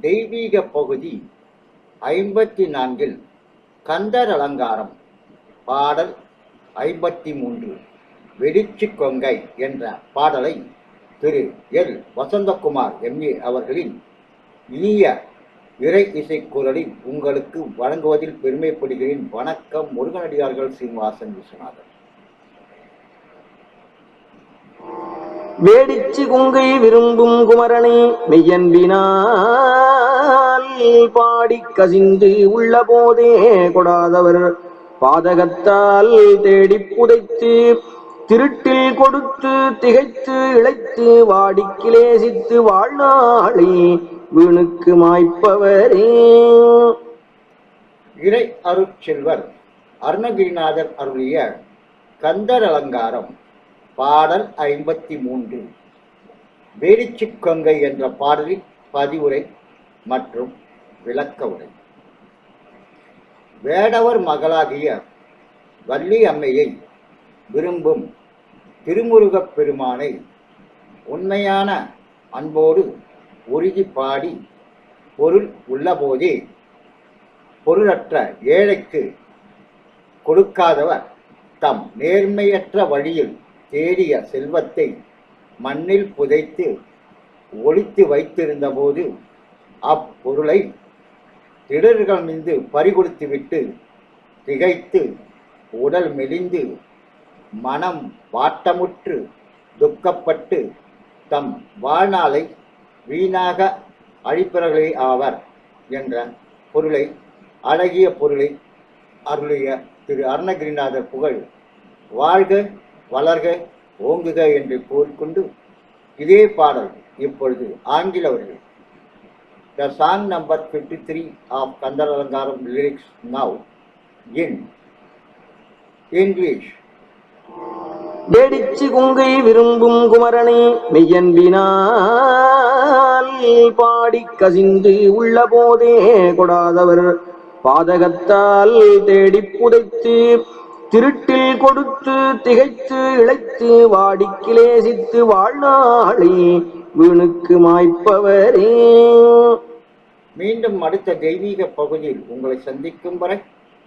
தெய்வீக பகுதி ஐம்பத்தி நான்கில் கந்தர் அலங்காரம். பாடல் ஐம்பத்தி மூன்று வெடிச்சு கொங்கை என்ற பாடலை திரு எல். வசந்தகுமார் எம்ஏ அவர்களின் இனிய இறை இசை உங்களுக்கு வழங்குவதில் பெருமைப்படுகிறேன். வணக்கம் முருகனடியார்கள் சீனிவாசன் விஸ்வநாதன். வேடிச்சு குங்கை விரும்பும் குமரனை மெய்யன்பினால் பாடி கசிந்து உள்ள போதே கொடாதவர். பாதகத்தால் தேடி புதைத்து திருட்டில் கொடுத்து திகைத்து இழைத்து வாடி கிளேசித்து வாழ்நாளை வீணுக்கு மாய்ப்பவரே. இறை அருட்செல்வர் அருணகிரிநாதர் அருளிய கந்தர் அலங்காரம் பாடல் ஐம்பத்தி மூன்று வேடிச்சு என்ற பாடலில் பதிவுரை மற்றும் விளக்க உரை. வேடவர் மகளாகிய வள்ளி அம்மையை விரும்பும் திருமுருகப் பெருமானை உண்மையான அன்போடு உருகி பாடி பொருள் உள்ளபோதே பொருளற்ற ஏழைக்கு கொடுக்காதவர் தம் நேர்மையற்ற வழியில் தேடிய செல்வத்தை மண்ணில் புதைத்து ஒளித்து வைத்திருந்தபோது அப்பொருளை திடர்கள் மீது பறிகொடுத்துவிட்டு திகைத்து உடல் மெலிந்து மனம் வாட்டமுற்று துக்கப்பட்டு தம் வாழ்நாளை வீணாக அழிப்பவர்களே ஆவர் என்ற பொருளை அழகிய பொருளை அருளிய திரு அருணகிரிநாதர் புகழ் வாழ்க வளர்க ஓங்குக என்று கூறிக்கொண்டு இதே பாடல் இப்பொழுது ஆங்கில அவர்கள் the song number fifty three of Kandar Alankaram lyrics now in English வேடிச்சு குங்கை விரும்பும் குமரனை மெய்யன்பினால் பாடி கசிந்து உள்ள போதே கொடாதவர். பாதகத்தால் தேடி புதைத்து திருட்டில் கொடுத்து திகைத்து இழைத்து வாடி கிளேசித்து வாழ்நாளை வீணுக்கு மாய்ப்பவரே. மீண்டும் அடுத்த தெய்வீக பகுதியில் உங்களை சந்திக்கும் வரை